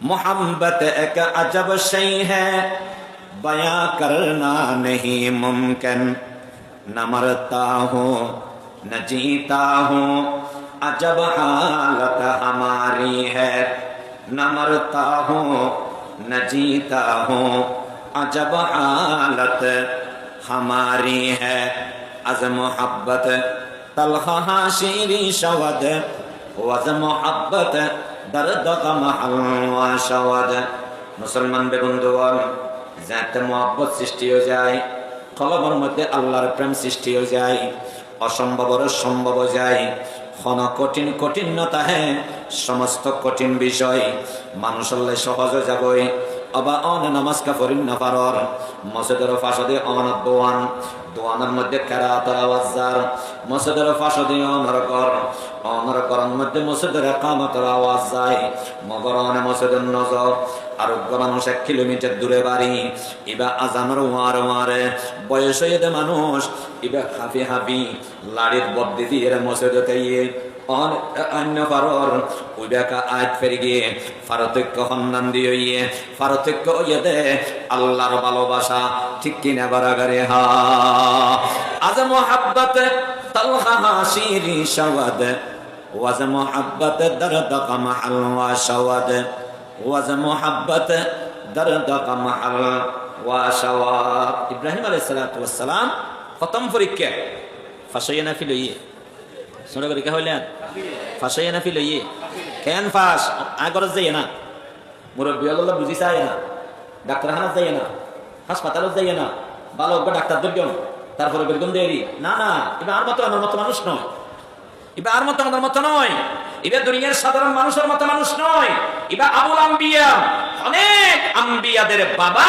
محبت ایک عجب شئی ہے۔ بیاں کرنا نہیں ممکن۔ نہ مرتا ہوں، نہ جیتا ہوں۔ عجب حالت ہماری ہے۔ نہ مرتا ہوں، نہ جیتا ہوں۔ عجب حالت ہماری ہے۔ از محبت تلخہ شیری شود۔ وز محبت মুসলমান বেবন্ধুগণ, যাতে মহব্বত সৃষ্টি হয়ে যায় কলমের মধ্যে আল্লাহর প্রেম সৃষ্টি হয়ে যায়, অসম্ভবর সম্ভব যায়। ক্ষণ কঠিন কঠিনতা হ্যাঁ সমস্ত কঠিন বিষয় মানুষ হলে সহজ যাবই। অবা অন নামাজকা ফরিন না পারর মসজিদের ফাঁসদে অন দোয়ান দোয়ানের মধ্যে কেরাতর আওয়াজার মসজিদের ফাঁসদে অনর কর অনর করন মধ্যে মসজিদের কামতর আওয়াজ যায়। মগর অনে মসজিদের নজর, আরোগ্য মানুষ এক কিলোমিটার দূরে বাড়ি। ইবা আজানোর ওয়ার ওয়ারে, বয়স হয়ে মানুষ, ইবা হাফি হাফি, লাড়ির বদ্দি দিয়ে মসজিদে ইয়ে অন্য পারর ওই বেকা আজ ফেরে গিয়ে পারতক্য সন্ধান দিয়ে পারতক্য ইয়ে আল্লাহর ভালোবাসা ঠিক কিনা বারাগারে, হা। আজ মোহাব্বত তলহা হাসিরি সওয়াদ। ওয়াজ মোহাব্বত দরদ কামাল ওয়া সওয়াদ। ওয়াজ মোহাব্বত দরদ কামাল ওয়া সওয়াদ। ইব্রাহিম আলাইহিস সালাতু ওয়াস সালাম প্রথম পরীক্ষা ফাসাইনা ফিল ইয়ে হইলেন? ফাঁসাইয়া না ফিল ইয়ে কেন ফাঁস? আগরজ যাইয়ে না। মুরব্বী আল্লাহ বুঝি চাই না। ডাক্তারখানা যাইয়ে না হাসপাতালত যাইয়ে না, ভালো অজ্ঞ ডাক্তার দুর্গম তারপরে বেরগম দেরি। না না, এবার আর মতো আমার মতো মানুষ নয়। এবার আর মতো আমার মতো নয়। এবার দুনিয়ার সাধারণ মানুষের মতো মানুষ নয়। এবার আবুল আম্বিয়া, অনেক আম্বিয়াদের বাবা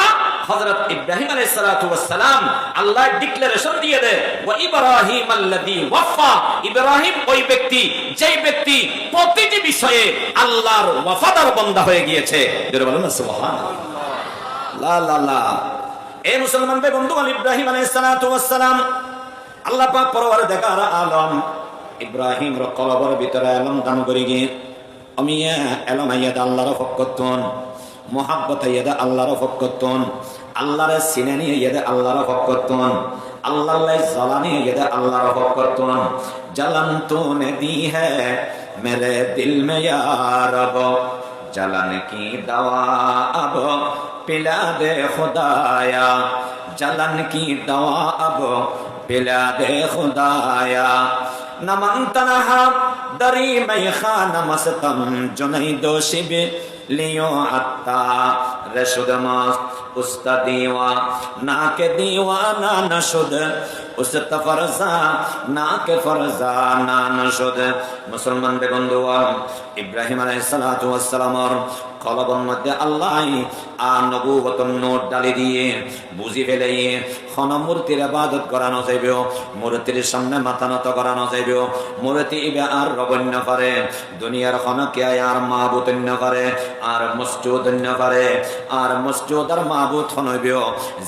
হযরত ইব্রাহিম আলাইহিস সালাতু ওয়াস সালাম আল্লাহ ডিক্লারেশন দিয়ে দেয়, ওয়া ইব্রাহিম আল্লাযী ওয়াফা। ইব্রাহিম ওই ব্যক্তি, যেই ব্যক্তি প্রতিটি বিষয়ে আল্লাহর ওয়াফাদার বান্দা হয়ে গিয়েছে। জোরে বলেন সুবহানাল্লাহ। লা লা লা। এ মুসলমান ভাই বন্ধু ইব্রাহিম আলাইসালাম আল্লাহ পাক পরবার দেখার আলম ইব্রাহিম কলবর ভিতরে আলম দান করে গিয়ে আমি এলম আইয়াদা আল্লাহর ফক্কতন মোহাব্বত আইয়াদা আল্লাহর ফক্কতন আল্লাহর সিনানি আইয়াদা আল্লাহর ফক্কতন আল্লাহ জ্বালানি আইয়াদা আল্লাহর ফক্কতন জ্বালান তো নদী হ্যাঁ মেরে দিল মে রব জ্বালান কি দাওয়া আব پیلا دے خدایا جلن کی دوا اب پیلا دے خدایا نمن تنہا دری میں خانم ستم جنید و شب لیو عطا رشد ماست উস্তা diwa na ke diwa na na shud usta farza na ke farza na na বন্ধু ইব্রাহিম আলাইহিস সালাতু মধ্যে আল্লাহ আর নবুবতন নোট ডালি দিয়ে বুঝি ফেলে খন মূর্তির আবাদত করানো যাইবে মূর্তির সামনে মাথা নত করানো যাইবে মূর্তি ইবে আর রবন্য করে দুনিয়ার খন কে আর মা বুতন্য করে আর মসজুদন্য করে আর মসজুদ আর মা মাহবুত হনইবে।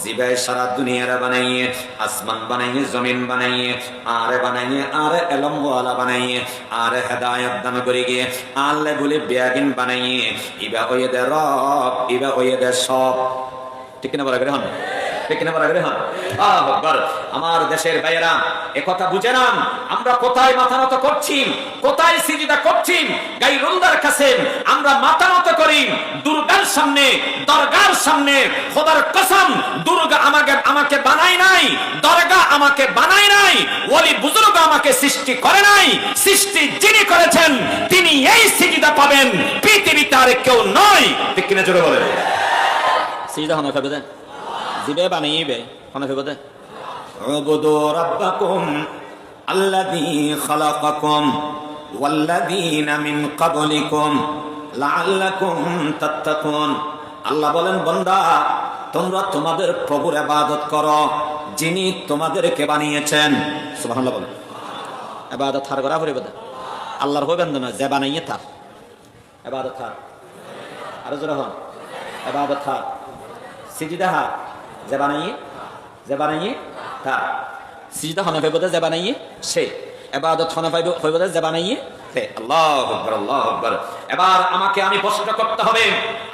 জিবাই সারা দুনিয়ার বানাইয়ে, আসমান বানাইয়ে, জমিন বানাইয়ে, আর বানাইয়ে, আর এলম ওয়ালা বানাইয়ে, আর হেদায়ত দান করি গিয়ে আল্লাহ বলে বেয়াগিন বানাইয়ে। ইবা হয়ে দে রব, ইবা হয়ে দে সব। ঠিক না বলা হন? আমার দেশের ভাইয়েরা একথা বুঝে নাম। আমরা কোথায় মাথা নত করছি? কোথায় সিজদা করছি? গাইরুল্লাহর কাছে আমরা মাথা নত করি। দুর্গার সামনে দরগার সামনে খোদার কসম দুর্গা আমাকে আমাকে বানাই নাই দরগা আমাকে বানাই নাই ওলি বুজুর্গ আমাকে সৃষ্টি করে নাই সৃষ্টি যিনি করেছেন তিনি এই সিজদা পাবেন পৃথিবীতে আর কেউ নয় ঠিক কিনা জোরে বলে সিজদা হনে খাবে দেন জিবে বানাইবে হনে খাবে দেন اعبدوا ربكم الذي خلقكم والذين من قبلكم لعلكم تتقون আল্লাহ বলেন, বন্দা, তোমরা তোমাদের প্রভুর আবাদত করো, যিনি তোমাদেরকে বানিয়েছেন। আল্লাহর হইবেন যে বানাইয়ে থার আবাদত থার আরও জোরে হন। আবাদত থার সিজিদা হা যে বানাইয়ে যে বানাইয়ে তার। সিজদা হনে হইব যে বানাইয়ে সে। এবাদত হনে হইব যে বানাইয়ে সে। আল্লাহ আল্লাহ এবার আমাকে আমি প্রশ্ন করতে হবে,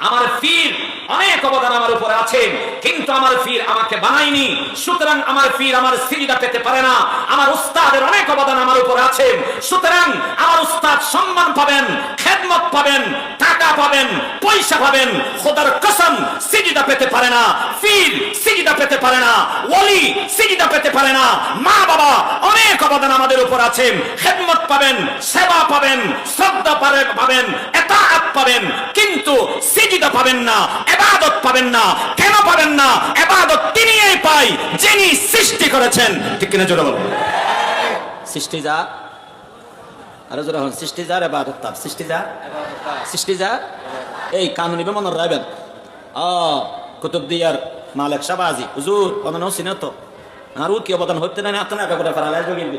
আমার ফির অনেক অবদান আমার উপরে আছে, কিন্তু আমার ফির আমাকে বানায়নি, সুতরাং আমার ফির আমার সিজদা পেতে পারে না, আমার উস্তাদের অনেক অবদান আমার উপরে আছে, সুতরাং আমার উস্তাদ সম্মান পাবেন, খেদমত পাবেন, টাকা পাবেন, পয়সা পাবেন, খোদার কসম সিজদা পেতে পারে না, ফির সিজদা পেতে পারে না ওলি সিজদা পেতে পারে না মা বাবা অনেক অবদান আমাদের উপর আছে, খেদমত পাবেন, সেবা পাবেন পাবেন, এতাআত পাবেন, কিন্তু সিজদা পাবেন না, এবাদত পাবেন না, কেন পাবেন না? এবাদত তিনিই পাই যিনি সৃষ্টি করেছেন। ঠিক কিনা জোরে বলুন। সৃষ্টি যা, আরও জোরে হন সৃষ্টি যার এবাদত তার। সৃষ্টি যা সৃষ্টি যা, এই কানুনি বে মনে রাখবেন। আ, কুতুব দিয়ার মালিক শাবাজি, হুজুর অনন সিনে তো। আর কি অবদান হতে না আতনা কা করে ফারালাই জগিল বি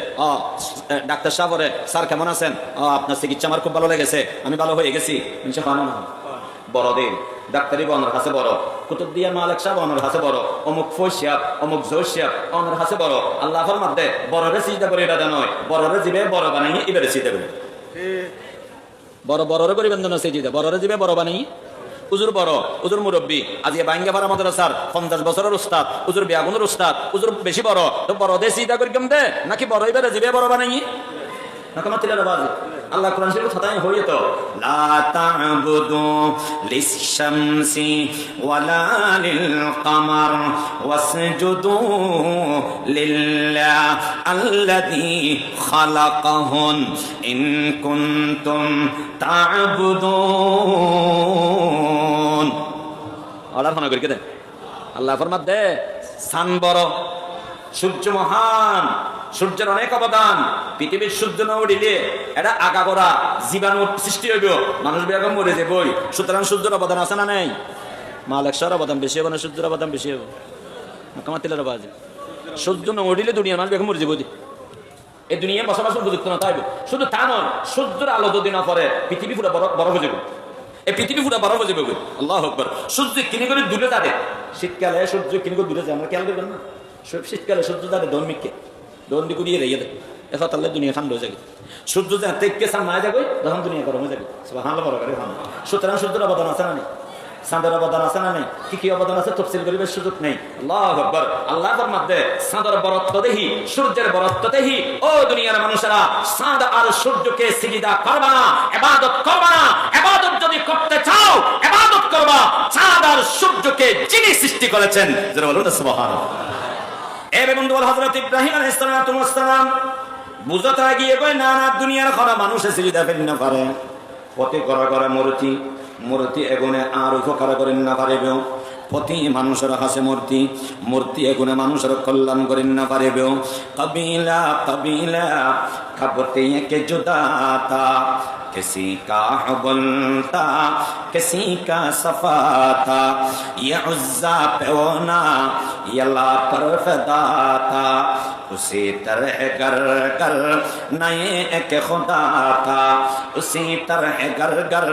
ডাক্তার সাহেব স্যার কেমন আছেন? আপনার চিকিৎসা আমার খুব ভালো লেগেছে। আমি ভালো হয়ে গেছি। মিনসা পানো না বড় ডাক্তারি অনর হাসে বড়। কুতুব দিয়া মালিক সাহেব অনর হাসে বড়। অমুক ফৈশিয়াব অমুক জৈশিয়াব অনর হাসে বড়। আল্লাহর মধ্যে বড়রে চিন্তা করে এটা নয়। বড়রে জিবে বড় বানাই এবারে চিন্তা করে। বড় বড়রে করিবেন না সেজিদা। বড়রে জিবে বড় বানাই। উজুর বড় উজুর মুরব্বী আজকে বাইঙ্গা ভাড়া মাদ্রাসার পঞ্চাশ বছরের উস্তাদ উজুর বিয়াগুনের উস্তাদ উজুর বেশি বড়, তো বড় দেশ চিন্তা করি কেমন? দে নাকি বড় এবারে জিবে বড় বানাই আল্লাহ কোরআন শরীফ ছাতায় হইয়ে তো লা তা'বুদু লিশ-শামসি ওয়ালা লিল-কামার ওয়াসজুদু লিল্লাহ আল্লাযী খালাকাহুন ইন কুনতুম তা'বুদুন। আল্লাহর ফনা করি, কে দে আল্লাহ ফরমাত দে সান বড়, সূর্য মহান সূর্যের অনেক অবদান। পৃথিবীর সূর্য না উঠিলে এটা আগা করা জীবাণু সৃষ্টি হইব। মানুষ বেগম মরে যাবই সুতরাং সূর্যের অবদান আছে না নেই? মালেকশার অবদান বেশি হবে না, সূর্যের অবদান বেশি হবে কামার তেলের বাজে সূর্য না উঠিলে দুনিয়ার মানুষ বেগম মরে যাব এই দুনিয়া বসবাস উপযুক্ত না তাইবে শুধু তা নয়, সূর্যের আলো যদি না পরে পৃথিবী পুরো বড় হয়ে যাবে এই পৃথিবী পুরো বড় হয়ে যাবে আল্লাহ আকবার। সূর্য কিনে করে দূরে যাবে। শীতকালে সূর্য কিনে করে দূরে যায়, আমরা খেয়াল করবেন না? শীতকালে সূর্য যাবে দৈমিককে দন্দি কুড়িয়ে রেগে দেয় এখন তাহলে দুনিয়া ঠান্ডা হয়ে যাবে। সূর্য যা তেককে সান না যাবে, তখন দুনিয়া গরম হয়ে যাবে। হামলা বড় করে হামলা সুতরাং সূর্যের অবদান আছে না নেই? সাঁদের অবদান আছে না নেই? কি কি অবদান আছে? তফসিল করিবার সুযোগ নেই। আল্লাহ আকবার। আল্লাহর মধ্যে সাঁদের বরত্ব দেহি, সূর্যের বরত্ব দেহি। ও দুনিয়ার মানুষেরা সাঁদ আর সূর্যকে সিজদা করবা না ইবাদত করবা না। ইবাদত যদি করতে চাও ইবাদত করবা। চাঁদ আর সূর্যকে যিনি সৃষ্টি করেছেন যারা বলুন সুবহানাল্লাহ। এবে বন্ধু হজরত ইব্রাহিম আলাইসালাম বুঝতে গিয়ে কয়, না না, দুনিয়ার খরা সুবিধা ফেন না করে। পথে করা করা মূর্তি মূর্তি এগুনে আর উপকার করেন না পারিবেও পথি মানুষের হাসে মূর্তি মূর্তি এগুনে মানুষের কল্যাণ করেন না পারিবেও কবিলা কবিলা খাবতে একে জুদাতা کسی کا حبل تھا کسی کا यला पर फदाता उसी तरह कर कर नए एक खुदा था उसी तरह कर कर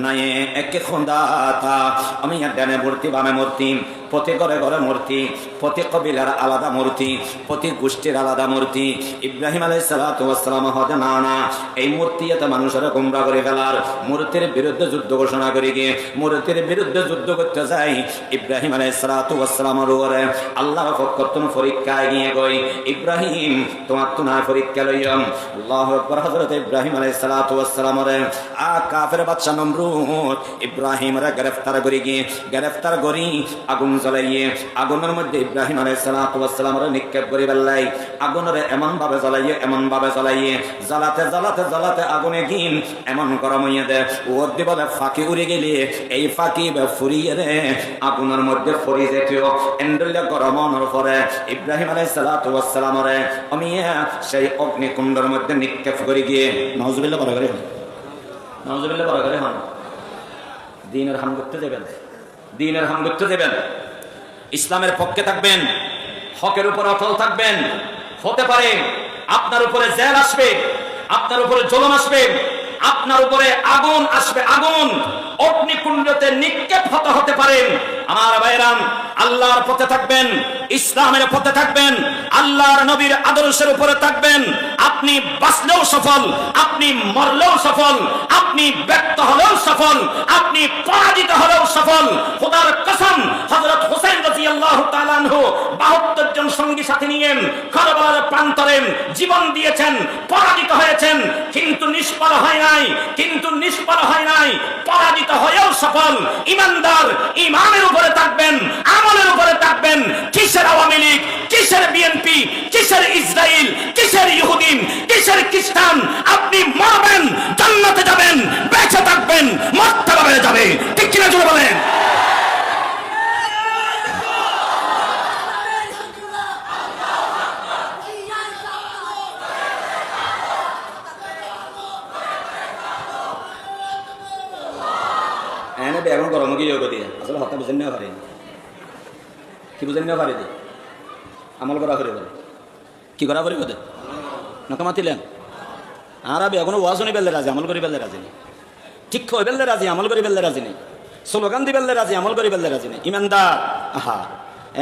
नए एक खुदा था আমি ডানে মূর্তি বামে মূর্তি প্রতি ঘরে ঘরে মূর্তি, প্রতি কবিলার আলাদা মূর্তি, প্রতি গোষ্ঠীর আলাদা মূর্তি। ইব্রাহিম আলাই সালাতাম না না। এই মূর্তি এত মানুষের গুমরা করে ফেলার। মূর্তির বিরুদ্ধে যুদ্ধ ঘোষণা করে গিয়ে মূর্তির বিরুদ্ধে যুদ্ধ করতে যাই। ইব্রাহিম আলাই সালাতামের উপরে আল্লাহ ফকতুন পরীক্ষায় গিয়ে গই। ইব্রাহিম, তোমার তো না পরীক্ষা লইম আল্লাহ আকবর হজরত ইব্রাহিম আলাই সালাতামের আ কাফের বাচ্চা নমরুদ ইব্রাহিম রে গ্রেফতার করে গিয়ে। গ্রেফতার করি আগুন জ্বলাইয়ে আগুনের মধ্যে ইব্রাহিম আলাই সালাতাম নিক্ষেপ করে বেল্লাই আগুনের জ্বলাইয়ে, এমন ভাবে জ্বলাইয়ে, জ্বালাতে জ্বালাতে জ্বালাতে আগুনে গিন এমন গরম হইয়া দে ওর বলে, ফাঁকি উড়ে গেলে, এই ফাঁকি ফুরিয়ে রে আগুনের মধ্যে ফরি যেতেও এন্ডলে গরম হওয়ার পরে ইব্রাহিম আলাই সালাতাম রে আমি সেই অগ্নিকুণ্ডের মধ্যে নিক্ষেপ করে গিয়ে নজবিল্লা বড় করে নজবিল্লা বড় করে হন। দিনের হাম করতে দেবেন। দিনের হাম করতে দেবেন। ইসলামের পক্ষে থাকবেন, হকের উপর অটল থাকবেন। হতে পারে আপনার উপরে জেল আসবে, আপনার উপরে জলম আসবে, আপনার উপরে আগুন আসবে, আগুন। অগ্নিকুণ্ডতে নিক্ষেপ হতে হতে পারেন আমার ভাইরাম আল্লাহর পথে থাকবেন, ইসলামের পথে থাকবেন, আল্লাহর নবীর আদর্শের উপরে থাকবেন। আপনি বাঁচলেও সফল, আপনি মরলেও সফল, আপনি ব্যক্ত হলেও সফল, আপনি পরাজিত হলেও সফল। খোদার কসম 72 সাথে নিয়েন। কারবালার প্রান্তরে জীবন দিয়েছেন, পরাজিত হয়েছেন, কিন্তু নিষ্ফল হয় নাই, কিন্তু নিষ্ফল হয় নাই, পরাজিত হয়েও সফল। ইমানদার ইমানের উপরে থাকবেন, আমলের উপরে থাকবেন। কিসের আওয়ামী লীগ, কিসের বিএনপি, কিসের ইসরায়েল কিসের ইহুদিন, কিসের খ্রিস্টান আপনি মরবেন জান্নাতে যাবেন বেঁচে থাকবেন মরতে পাবে যাবে ঠিক কিনা জুড়ে বলেন এনে বেগুন গরম কি যোগ দিয়ে আসলে হত্যা বুঝেন নেওয়া পারেনি। কি বুঝেন নেওয়া পারে আমল করা করে বলে কি করা করে বোধে নকা মাতিলেন। আর আবে এখনও ওয়াজ শুনি রাজি, আমল করি বেললে রাজি নেই। ঠিক হয়ে বেললে রাজি, আমল করি বেললে রাজি নেই। স্লোগান দি বেললে রাজি, আমল করি বেললে রাজি নেই। ইমানদার, আহা,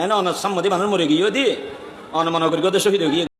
এন অনসম্মতি মানুষ মরে গিয়ে দি, অনমন করি শহীদ হয়ে গিয়ে